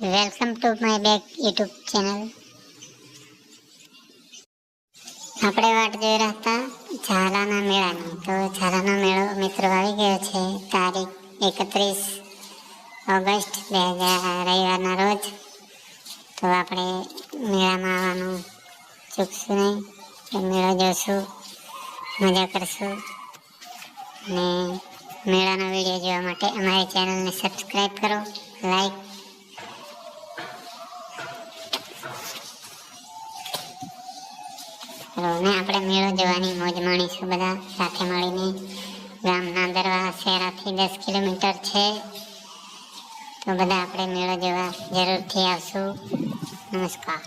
Welcome to my back YouTube channel આપણે વાટ જોઈ રહ્યા હતા ઝાલાના મેળાની. તો ઝાલાનો મેળો મિત્રો આવી ગયો છે તારીખ એકત્રીસ ઓગસ્ટ બે હજાર રવિવારના રોજ. તો આપણે મેળામાં આવવાનું ચૂકશું નહીં. તો મેળો જોશું, મજા કરશું. અને મેળાનો વીડિયો જોવા માટે અમારી ચેનલને સબસ્ક્રાઈબ કરો લાઈક રોને આપણે મેળો જવાની મોજ માણીશું બધા સાથે મળીને. ગામના દરવા શહેરાથી દસ કિલોમીટર છે. તો બધા આપણે મેળો જોવા જરૂરથી આવશું. નમસ્કાર.